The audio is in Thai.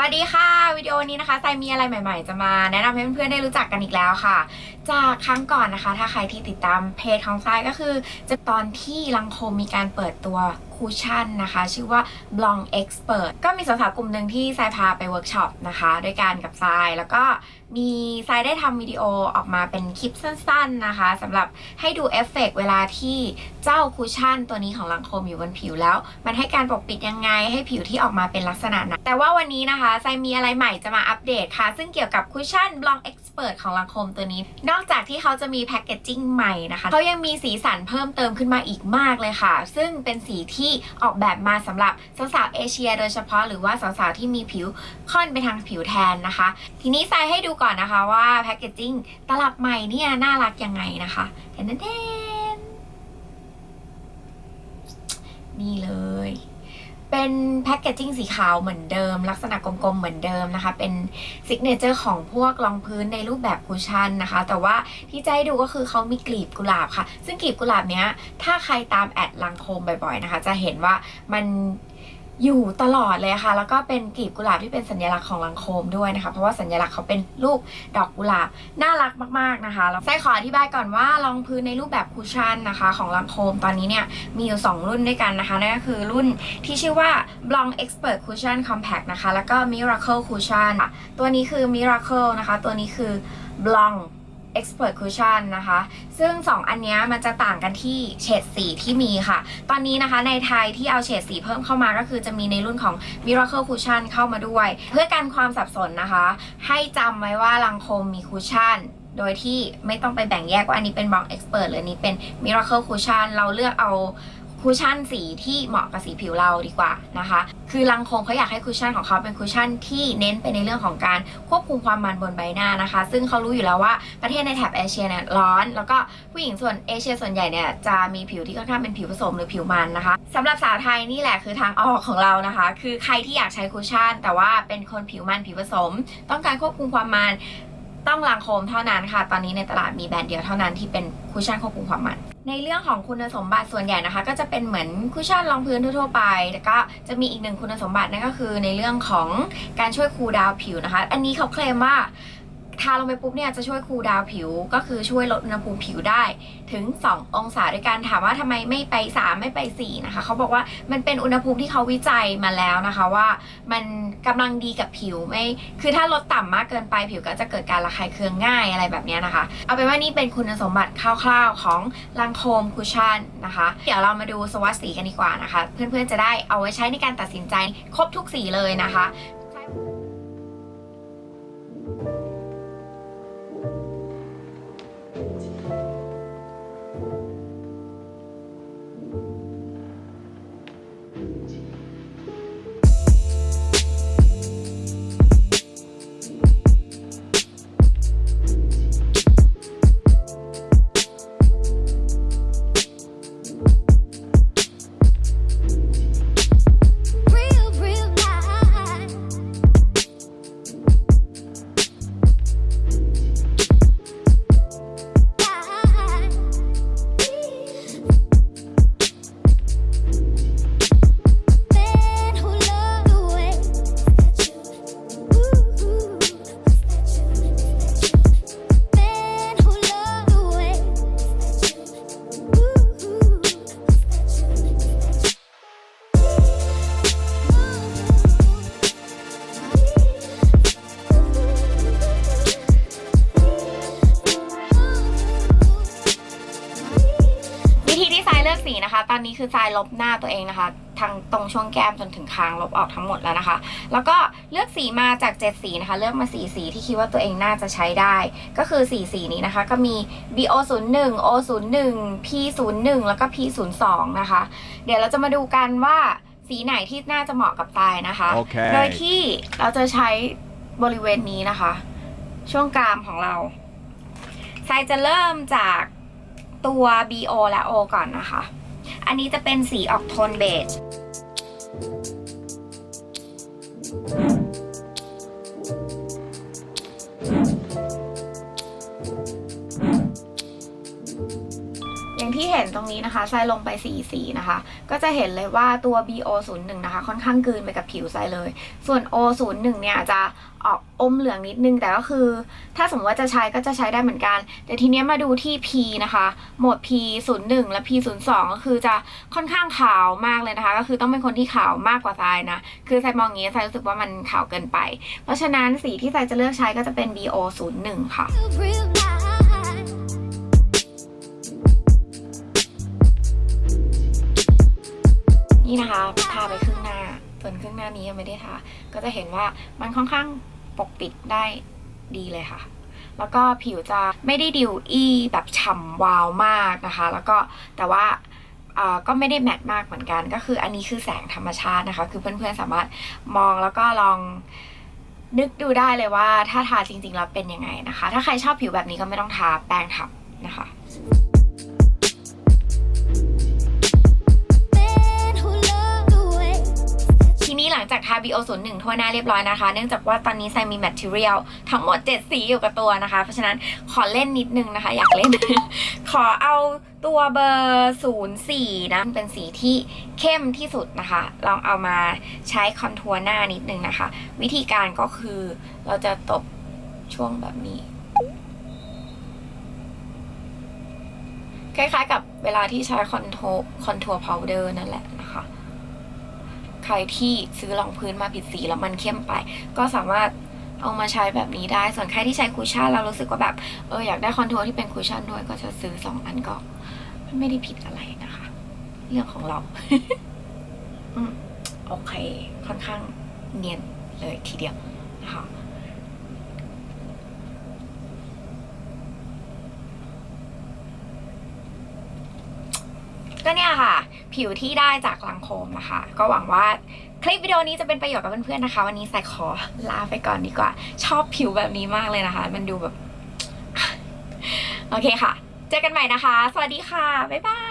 สวัสดีค่ะ วิดีโอนี้นะคะไซมีอะไรใหม่ ๆ จะมาแนะนำให้เพื่อนๆได้รู้จักกันอีกแล้วค่ะ จากครั้งก่อนนะคะ ถ้าใครที่ติดตามเพจของไซก็คือ จะตอนที่ลังโคมมีการเปิดตัว คูชั่นนะคะ ชื่อว่า b l o n g Expert ก็มีสาวๆกลุ่มหนึ่งที่ไซพาไปเวิร์กช็อปนะคะ ด้วยกันกับไซแล้วก็มีไซได้ทำวิดีโอออกมาเป็นคลิปสั้นๆนะคะสำหรับให้ดูเอฟเฟกต์เวลาที่เจ้าคูชั่นตัวนี้ของลังโคมอยู่บนผิวแล้ว มันให้การปกปิดยังไงให้ผิวที่ออกมาเป็นลักษณะไหนแต่ว่าวันนี้นะคะไซมีอะไรใหม่จะมาอัปเดตค่ะ ซึ่งเกี่ยวกับคูชั่น b l o n g Expert ของลังคมตัวนี้ นอกจากที่เขาจะมีแพคเกจจิ้งใหม่นะคะเขายังมีสีสันเพิ่มเติมขึ้นมาอีกมากเลยค่ะ ซึ่งเป็นสีที่ออกแบบมาสำหรับสาวๆเอเชีย โดยเฉพาะหรือว่าสาวๆที่มีผิวค่อนไปทางผิวแทนนะคะ ทีนี้ไซให้ดูก่อนนะคะว่าแพคเกจจิ้งตลับใหม่เนี่ยน่ารักยังไงนะคะเทนเทนนี่เลย เป็นแพคเกจจิ้งสีขาวเหมือนเดิม ลักษณะกลมๆเหมือนเดิมนะคะ เป็นซิกเนเจอร์ของพวกรองพื้นในรูปแบบคุชชั่นนะคะ แต่ว่าที่จะให้ดูก็คือเขามีกลีบกุหลาบค่ะ ซึ่งกลีบกุหลาบเนี้ยถ้าใครตามแอดลังโคมบ่อยๆนะคะ จะเห็นว่ามัน อยู่ตลอดเลยค่ะ แล้วก็เป็นกลีบกุหลาบที่เป็นสัญลักษณ์ของลังโคมด้วยนะคะ เพราะว่าสัญลักษณ์เขาเป็นรูปดอกกุหลาบน่ารักมากๆนะคะแล้วไส้ขออธิบายก่อนว่ารองพื้นในรูปแบบคุชชั่นนะคะ ของลังโคมตอนนี้เนี่ยมีอยู่ 2 รุ่นด้วยกันนะคะนั่นก็คือรุ่นที่ชื่อว่า Blanc Expert Cushion Compact นะคะ แล้วก็ Miracle Cushion ค่ะตัวนี้คือ Miracle นะคะ ตัวนี้คือ Blanc Expert Cushion นะคะ ซึ่ง 2 อันนี้มันจะต่างกันที่เฉดสีที่มีค่ะ ตอนนี้นะคะในไทยที่เอาเฉดสีเพิ่มเข้ามาก็คือจะมีในรุ่นของ Miracle Cushion เข้ามาด้วย เพื่อกันความสับสนนะคะ ให้จำไว้ว่าลังโคมมีคุชชั่นโดยที่ไม่ต้องไปแบ่งแยกว่าอันนี้เป็นบล็อกเอ็กซ์เพรสหรืออันนี้เป็น Miracle Cushion เราเลือกเอา คุชชั่นสีที่เหมาะกับสีผิวเราดีกว่านะคะ คือลังคมเขาอยากให้คุชชั่นของเขาเป็นคุชชั่นที่เน้นไปในเรื่องของการควบคุมความมันบนใบหน้านะคะ ซึ่งเขารู้อยู่แล้วว่าประเทศในแถบเอเชียเนี่ยร้อน แล้วก็ผู้หญิงส่วนเอเชียส่วนใหญ่เนี่ยจะมีผิวที่ค่อนข้างเป็นผิวผสมหรือผิวมันนะคะสำหรับสาวไทยนี่แหละคือทางออกของเรานะคะ คือใครที่อยากใช้คุชชั่น แต่ว่าเป็นคนผิวมันผิวผสม ต้องการควบคุมความมันต้องลังโคมเท่านั้นค่ะ ตอนนี้ในตลาดมีแบรนด์เดียวเท่านั้นที่เป็นคุชชั่นควบคุมความมัน ในเรื่องของคุณสมบัติส่วนใหญ่นะคะ ก็จะเป็นเหมือนคุชชั่นรองพื้นทั่วๆไปแต่ก็จะมีอีกหนึ่งคุณสมบัตินั่นก็คือในเรื่องของการช่วยคูลดาวน์ผิวนะคะ อันนี้เขาเคลมว่า ทาลงไปปุ๊บเนี่ยจะช่วยคูลดาวผิว ก็คือช่วยลดอุณหภูมิผิวได้ถึง 2 องศาด้วยกันถามว่าทำไมไม่ไป 3 ไม่ไป 4 นะคะเขาบอกว่ามันเป็นอุณหภูมิที่เขาวิจัยมาแล้วนะคะว่ามันกำลังดีกับผิวไม่คือถ้าลดต่ำมากเกินไปผิวก็จะเกิดการระคายเคืองง่ายอะไรแบบเนี้ยนะคะ เอาเป็นว่านี่เป็นคุณสมบัติคร่าวๆของลังโคมคุชชั่นนะคะ เดี๋ยวเรามาดูสวัสดสีกันดีกว่านะคะ เพื่อนๆจะได้เอาไว้ใช้ในการตัดสินใจครบทุกสีเลยนะคะ ตอนนี้คือทรายลบหน้าตัวเองนะคะ ทางตรงช่วงแก้มจนถึงคางลบออกทั้งหมดแล้วนะคะ แล้วก็เลือกสีมาจาก 7 สีนะคะ เลือกมาสีสีที่คิดว่าตัวเองน่าจะใช้ได้ ก็คือสีสีนี้นะคะ ก็มี BO 0 1 O 0 1 P 0 1 แล้วก็ P 0 2 นะคะ เดี๋ยวเราจะมาดูกันว่าสีไหนที่น่าจะเหมาะกับทรายนะคะโอเคโดยที่เราจะใช้บริเวณนี้นะคะ ช่วงกรามของเราทรายจะเริ่มจากตัว BO และ O ก่อนนะคะ อันนี้จะเป็นสีออกโทนเบจ นตรงนี้นะคะทรายลงไปสีสีนะคะ ก็จะเห็นเลยว่าตัว BO01 นะคะค่อนข้างกลืนไปกับผิวทรายเลย ส่วน O01 เนี่ยจะออกอมเหลืองนิดนึง แต่ก็คือ ถ้าสมมติว่าจะใช้ก็จะใช้ได้เหมือนกัน แต่ทีเนี้ยมาดูที่ P นะคะโหมด P01 และ P02 ก็คือจะค่อนข้างขาวมากเลยนะคะ ก็คือต้องเป็นคนที่ขาวมากกว่าทรายนะ คือทรายมองอย่างนี้ทรายรู้สึกว่ามันขาวเกินไป เพราะฉะนั้นสีที่ทรายจะเลือกใช้ก็จะเป็น BO01 ค่ะ ทาไปครึ่งหน้า ส่วนครึ่งหน้านี้ยังไม่ได้ทา ก็จะเห็นว่ามันค่อนข้างปกปิดได้ดีเลยค่ะ แล้วก็ผิวจะไม่ได้ดิวอี้แบบฉ่ำวาวมากนะคะ แล้วก็แต่ว่าก็ไม่ได้แมตต์มากเหมือนกัน ก็คืออันนี้คือแสงธรรมชาตินะคะ คือเพื่อนๆสามารถมองแล้วก็ลองนึกดูได้เลยว่าถ้าทาจริงๆแล้วเป็นยังไงนะคะ ถ้าใครชอบผิวแบบนี้ก็ไม่ต้องทาแป้งทับนะคะ ลังจากทา BO01 ทั่วหน้าเรียบร้อยนะคะ เนื่องจากว่าตอนนี้ไซมีแมทเทียลทั้งหมด 7 สีอยู่กับตัวนะคะ เพราะฉะนั้นขอเล่นนิดนึงนะคะ อยากเล่น ขอเอาตัวเบอร์ 04 นะ เป็นสีที่เข้มที่สุดนะคะ ลองเอามาใช้คอนทัวร์หน้านิดนึงนะคะ วิธีการก็คือเราจะตบช่วงแบบนี้คล้ายๆกับเวลาที่ใช้คอนโทคอนทัวร์พาวเดอร์นั่นแหละนะคะ ใครที่ซื้อรองพื้นมาผิดสีแล้วมันเข้มไป ก็สามารถเอามาใช้แบบนี้ได้ ส่วนใครที่ใช้คุชชั่นเรารู้สึกว่าแบบเอออยากได้คอนทัวร์ที่เป็นคุชชั่นด้วยก็จะซื้อสองอันก็ไม่ได้ผิดอะไรนะคะ เรื่องของเราอืมโอเค ค่อนข้างเนียนเลยทีเดียวนะคะ ก็เนี่ยค่ะ ผิวที่ได้จากลังโคมนะคะ ก็หวังว่าคลิปวิดีโอนี้จะเป็นประโยชน์กับเพื่อนๆนะคะ วันนี้ใส่ขอลาไปก่อนดีกว่า ชอบผิวแบบนี้มากเลยนะคะ มันดูแบบ โอเคค่ะ เจอกันใหม่นะคะ สวัสดีค่ะ บ๊ายบาย